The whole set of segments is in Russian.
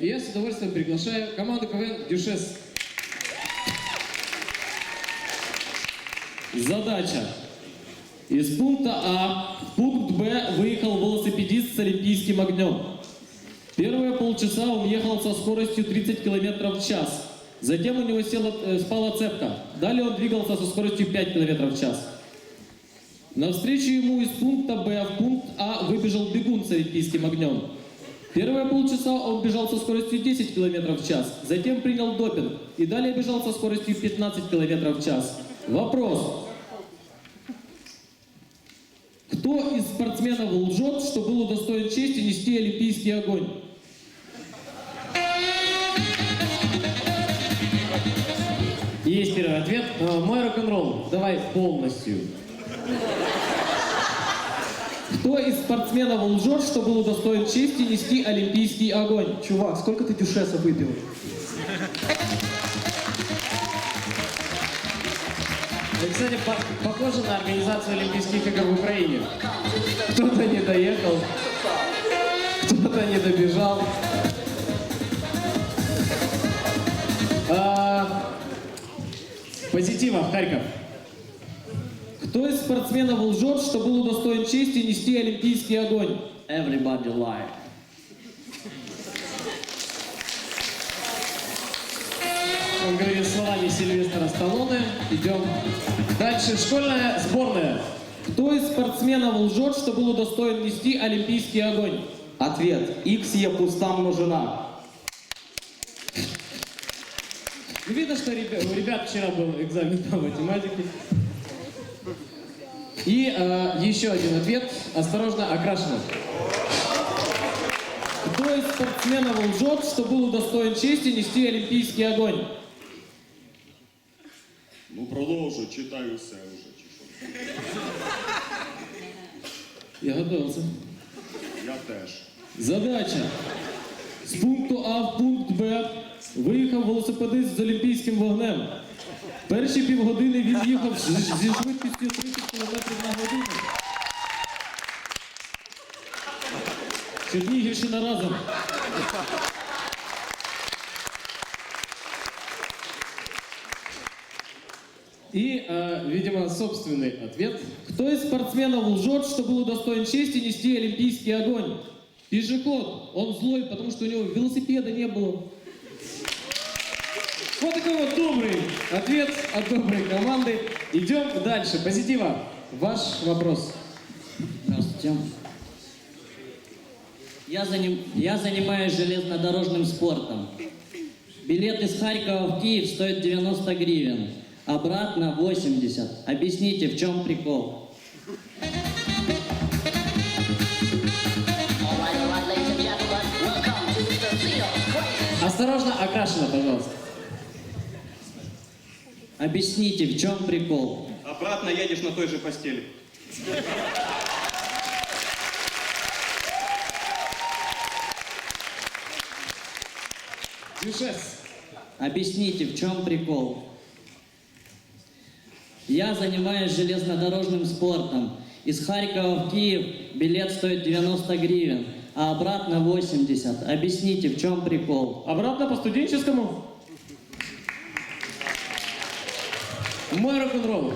Я с удовольствием приглашаю команду КВН Дюшес. Задача. Из пункта А в пункт Б выехал велосипедист с олимпийским огнем. Первые полчаса он ехал со скоростью 30 км в час. Затем у него села, э, спала цепка. Далее он двигался со скоростью 5 км в час. Навстречу ему из пункта Б в пункт А выбежал бегун с олимпийским огнем. Первые полчаса он бежал со скоростью 10 км в час, затем принял допинг и далее бежал со скоростью 15 км в час. Вопрос. Кто из спортсменов лжет, что был удостоен чести нести олимпийский огонь? Есть первый ответ. Э, Мой рок-н-ролл. Давай полностью. Кто из спортсменов лжет, что был удостоен чести нести олимпийский огонь? Чувак, сколько ты дюшеса выпил? И, кстати, по- похоже на организацию Олимпийских игр в Украине. Кто-то не доехал, кто-то не добежал. А, Позитива, Харьков. Кто из спортсменов лжет, что был удостоен чести нести олимпийский огонь? Everybody lie. Он говорит словами Сильвестра Сталлоне. Идем дальше. Школьная сборная. Кто из спортсменов лжет, что был удостоен нести олимпийский огонь? Ответ. X є пуста множина. Ну, видно, что ребя- у ребят вчера был экзамен по математике. И э, еще один ответ. Осторожно, окрашено. Кто из спортсменов лжет, что был удостоен чести нести олимпийский огонь? Ну продовжуй, читаю все вже. Чи що? Я готовился. Я теж. Задача. З пункту А в пункт Б виїхав велосипедист з олімпійським вогнем. Перші півгодини він їхав з- зі швидкістю 30 км на годину. Чернігівщина разом. И, э, видимо, собственный ответ. Кто из спортсменов лжет, что был удостоен чести нести олимпийский огонь? Пешеход. Он злой, потому что у него велосипеда не было. Вот такой вот добрый ответ от доброй команды. Идем дальше. Позитива. Ваш вопрос. Здравствуйте. Я, заним- я занимаюсь железнодорожным спортом. Билет из Харькова в Киев стоит 90 гривен. Обратно 80. Объясните, в чем прикол? Осторожно, окрашено, пожалуйста. Объясните, в чем прикол? Обратно едешь на той же постели. Дюшес. Объясните, в чем прикол? Я занимаюсь железнодорожным спортом. Из Харькова в Киев билет стоит 90 гривен, а обратно 80. Объясните, в чем прикол? Обратно по студенческому. Мой рок-н-ролл.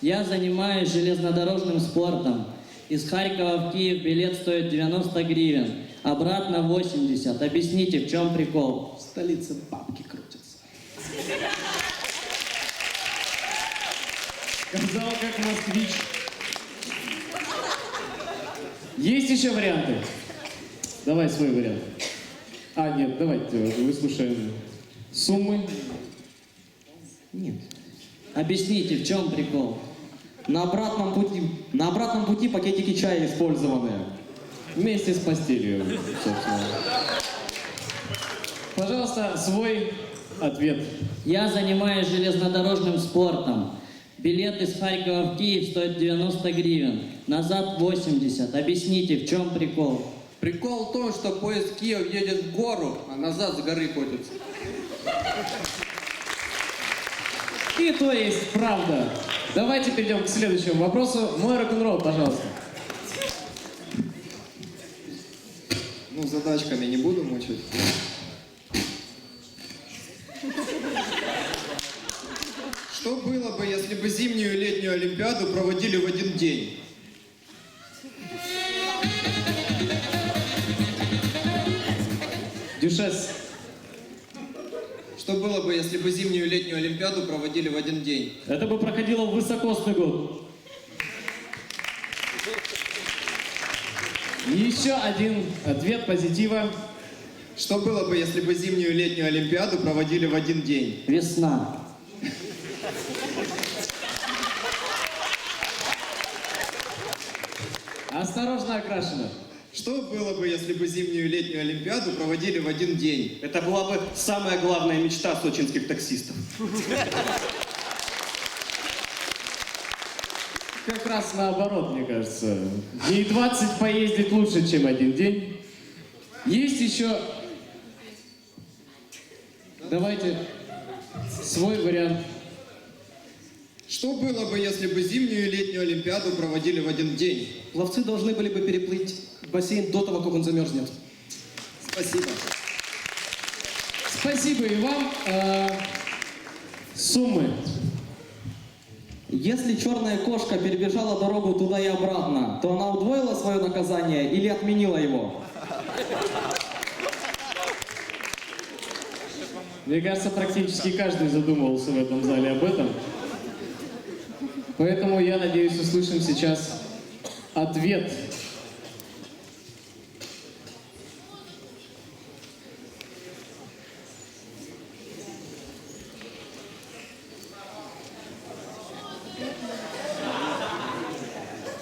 Я занимаюсь железнодорожным спортом. Из Харькова в Киев билет стоит 90 гривен, обратно 80. Объясните, в чем прикол? В столице бабки крутятся. Сказал как москвич. Есть еще варианты? Давай свой вариант. А, нет, давайте выслушаем суммы. Нет. Объясните, в чем прикол? На обратном пути, на обратном пути пакетики чая использованные. Вместе с постелью, собственно. Пожалуйста, свой ответ. Я занимаюсь железнодорожным спортом. Билет из Харькова в Киев стоит 90 гривен, назад 80. Объясните, в чем прикол? Прикол в том, что поезд Киев едет в гору, а назад с горы катится. И то есть правда. Давайте перейдем к следующему вопросу. Мой рок-н-ролл, пожалуйста. Ну, за задачками не буду мучить. Что было бы, если бы зимнюю и летнюю Олимпиаду проводили в один день? Дюшес, Что было бы, если бы зимнюю и летнюю Олимпиаду проводили в один день? Это бы проходило в высокосный год. еще один ответ позитива. Что было бы, если бы зимнюю и летнюю Олимпиаду проводили в один день? Весна. Осторожно окрашено. Что было бы, если бы зимнюю и летнюю Олимпиаду проводили в один день? Это была бы самая главная мечта сочинских таксистов. Как раз наоборот, мне кажется. Дней 20 поездить лучше, чем один день. Есть еще... Давайте свой вариант. Что было бы, если бы зимнюю и летнюю Олимпиаду проводили в один день? Пловцы должны были бы переплыть бассейн до того, как он замерзнет. Спасибо. Спасибо и вам. Э, суммы. Если черная кошка перебежала дорогу туда и обратно, то она удвоила свое наказание или отменила его? Мне кажется, практически каждый задумывался в этом зале об этом. Поэтому я надеюсь, услышим сейчас ответ.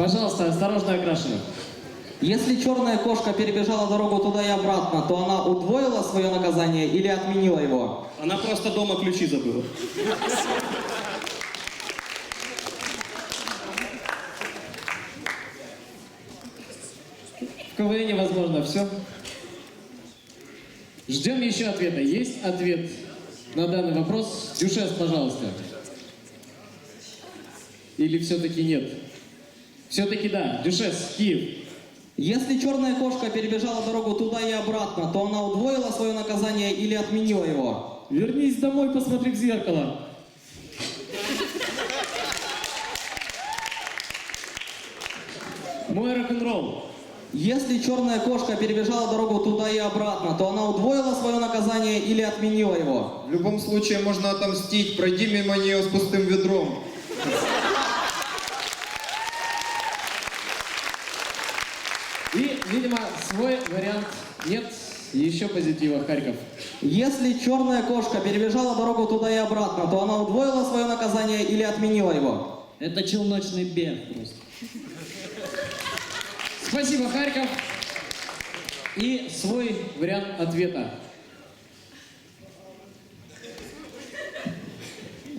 Пожалуйста, осторожно окрашено. Если черная кошка перебежала дорогу туда и обратно, то она удвоила свое наказание или отменила его? Она просто дома ключи забыла. В КВН возможно все. Ждем еще ответа. Есть ответ на данный вопрос? Дюшес, пожалуйста. Или все-таки нет? Все-таки да. Дюшес, Киев. Если черная кошка перебежала дорогу туда и обратно, то она удвоила свое наказание или отменила его? Вернись домой, посмотри в зеркало. Мой рок-н-ролл. Если черная кошка перебежала дорогу туда и обратно, то она удвоила свое наказание или отменила его? В любом случае можно отомстить. Пройди мимо нее с пустым ведром. И, видимо, свой вариант нет. Еще позитива, Харьков. Если черная кошка перебежала дорогу туда и обратно, то она удвоила свое наказание или отменила его? Это челночный бег просто. Спасибо, Харьков. И свой вариант ответа.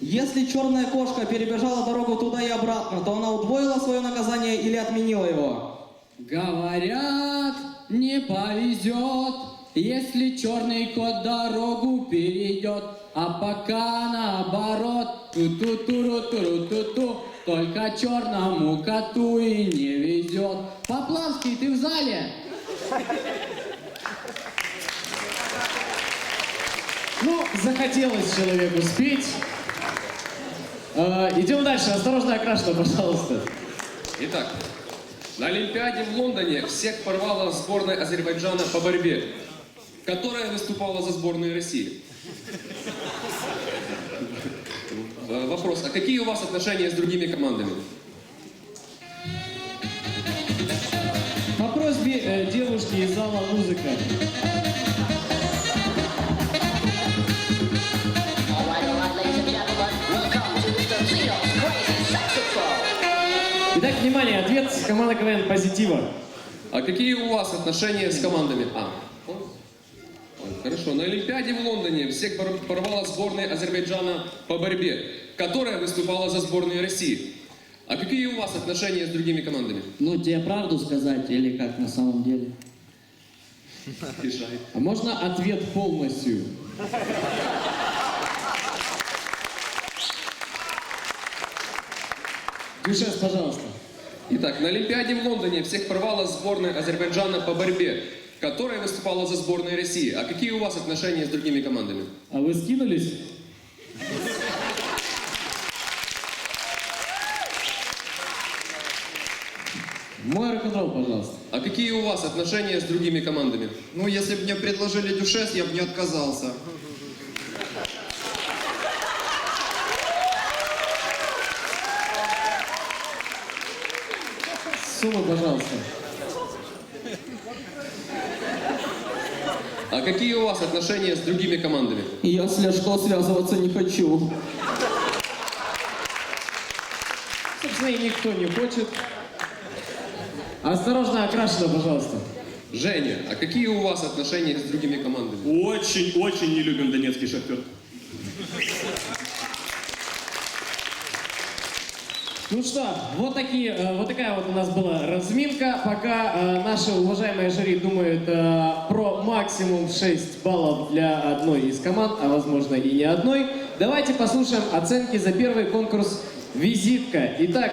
Если черная кошка перебежала дорогу туда и обратно, то она удвоила свое наказание или отменила его? Говорят, не повезет, если черный кот дорогу перейдет, а пока наоборот, ту-ту-туру-туру-ту-ту, только черному коту и не везет. Поплавский, ты в зале? Ну, захотелось человеку спеть. Э, идем дальше. Осторожно, окрашено, пожалуйста. Итак, на Олимпиаде в Лондоне всех порвала сборная Азербайджана по борьбе, которая выступала за сборную России. Э, Вопрос, а какие у вас отношения с другими командами? Итак, внимание, ответ с команды КВН позитива. А какие у вас отношения с командами? А, хорошо. На Олимпиаде в Лондоне всех пор- порвала сборная Азербайджана по борьбе, которая выступала за сборную России. А какие у вас отношения с другими командами? Ну, тебе правду сказать или как на самом деле? Решай. А можно ответ полностью? Дюшес, пожалуйста. Итак, на Олимпиаде в Лондоне всех порвала сборная Азербайджана по борьбе, которая выступала за сборную России. А какие у вас отношения с другими командами? А вы скинулись? Мой рок-н-ролл, пожалуйста. А какие у вас отношения с другими командами? Ну, если бы мне предложили дюшес, я бы не отказался. Суммы, пожалуйста. А какие у вас отношения с другими командами? Я с Ляшко связываться не хочу. Собственно, и никто не хочет. Осторожно, окрашено, пожалуйста. Женя, а какие у вас отношения с другими командами? Очень-очень не любим донецкий шахтер. Ну что, вот, такие, э, вот такая вот у нас была разминка. Пока э, наши уважаемые жюри думают э, про максимум 6 баллов для одной из команд, а возможно и не одной, давайте послушаем оценки за первый конкурс «Визитка». Итак,